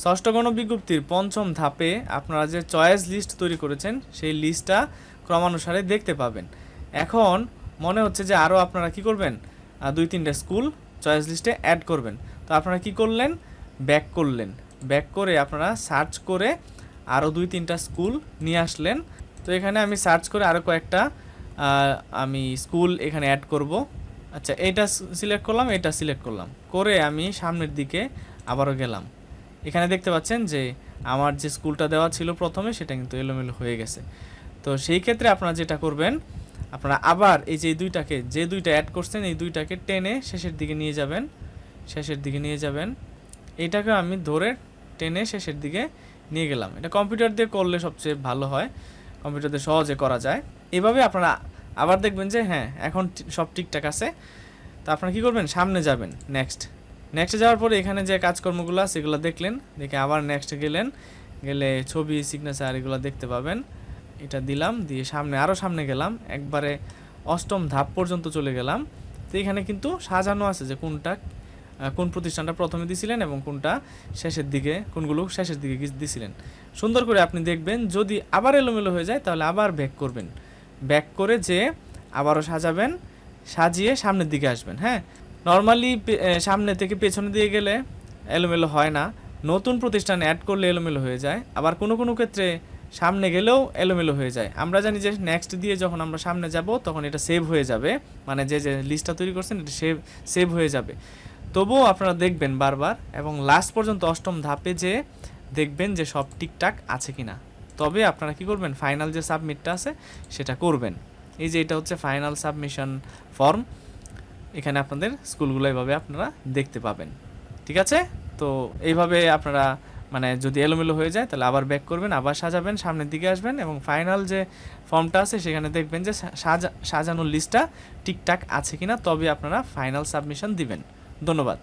ষষ্ঠ গণবিজ্ঞপ্তির পঞ্চম ধাপে আপনারা যে চয়েস লিস্ট তৈরি করেছেন, সেই লিস্টটা ক্রমানুসারে দেখতে পাবেন। এখন মনে হচ্ছে যে আরও আপনারা কি করবেন? দুই, তিনটা স্কুল চয়েস লিস্টে অ্যাড করবেন। তো আপনারা কি করলেন? ব্যাক করলেন। ব্যাক করে আপনারা সার্চ করে আরও দুই, তিনটা স্কুল নিয়ে আসলেন। তো এখানে আমি সার্চ করে আরও কয়েকটা আমি স্কুল এখানে অ্যাড করব। আচ্ছা এটা সিলেক্ট করলাম এটা সিলেক্ট করলাম। করে আমি সামনের দিকে আবারও গেলাম। এখানে দেখতে পাচ্ছেন যে আমার যে স্কুলটা দেওয়া ছিল প্রথমে, সেটা কিন্তু এলোমেলো হয়ে গেছে। তো সেই ক্ষেত্রে আপনারা যেটা করবেন, আপনারা আবার এই যে দুইটাকে, যে দুইটা অ্যাড করছেন, এই দুইটাকে টেনে শেষের দিকে নিয়ে যাবেন, শেষের দিকে নিয়ে যাবেন। এইটাকে আমি ধরে টেনে শেষের দিকে নিয়ে গেলাম। এটা কম্পিউটার দিয়ে করলে সবচেয়ে ভালো হয়, কম্পিউটার দিয়ে সহজে করা যায়। এভাবে আপনারা আবার দেখবেন যে হ্যাঁ এখন সব ঠিকঠাক আছে। তো আপনারা কী করবেন? সামনে যাবেন নেক্সট নেক্সটে যাওয়ার পরে এখানে যে কাজকর্মগুলো আছে সেগুলো দেখলেন। দেখে আবার নেক্সটে গেলেন। গেলে ছবি সিগনেচার এগুলো দেখতে পাবেন। এটা দিলাম, দিয়ে সামনে আরও সামনে গেলাম। একবারে অষ্টম ধাপ পর্যন্ত চলে গেলাম। তো এখানে কিন্তু সাজানো আছে যে কোনটা কোন প্রতিষ্ঠানটা প্রথমে দিছিলেন এবং কোনটা শেষের দিকে, কোনগুলো শেষের দিকে দিছিলেন। সুন্দর করে আপনি দেখবেন, যদি আবার এলোমেলো হয়ে যায়, তাহলে আবার ব্যাক করবেন। ব্যাক করে যে আবারও সাজাবেন, সাজিয়ে সামনের দিকে আসবেন হ্যাঁ? নর্মালি সামনে থেকে পেছনে দিয়ে গেলে এলোমেলো হয় না। নতুন প্রতিষ্ঠান অ্যাড করলে এলোমেলো হয়ে যায়। আবার কোনো কোনো ক্ষেত্রে সামনে গেলেও এলোমেলো হয়ে যায়। আমরা জানি যে নেক্সট দিয়ে যখন আমরা সামনে যাব, তখন এটা সেভ হয়ে যাবে। মানে যে যে লিস্টটা তৈরি করছেন, এটা সেভ সেভ হয়ে যাবে। তবুও আপনারা দেখবেন বারবার এবং লাস্ট পর্যন্ত অষ্টম ধাপে যে দেখবেন যে সব ঠিকঠাক আছে কিনা। তবে আপনারা কি করবেন? ফাইনাল যে সাবমিটটা আছে, সেটা করবেন। এই যে এটা হচ্ছে ফাইনাল সাবমিশন ফর্ম এখানে আপনাদের স্কুলগুলো এভাবে আপনারা দেখতে পাবেন। ঠিক আছে? তো এইভাবে আপনারা মানে যদি এলোমেলো হয়ে যায়, তাহলে আবার ব্যাক করবেন, আবার সাজাবেন, সামনের দিকে আসবেন এবং ফাইনাল যে ফর্মটা আছে, সেখানে দেখবেন যে সাজা সাজানোর লিস্টটা ঠিকঠাক আছে কিনা, তবে আপনারা ফাইনাল সাবমিশন দিবেন। ধন্যবাদ।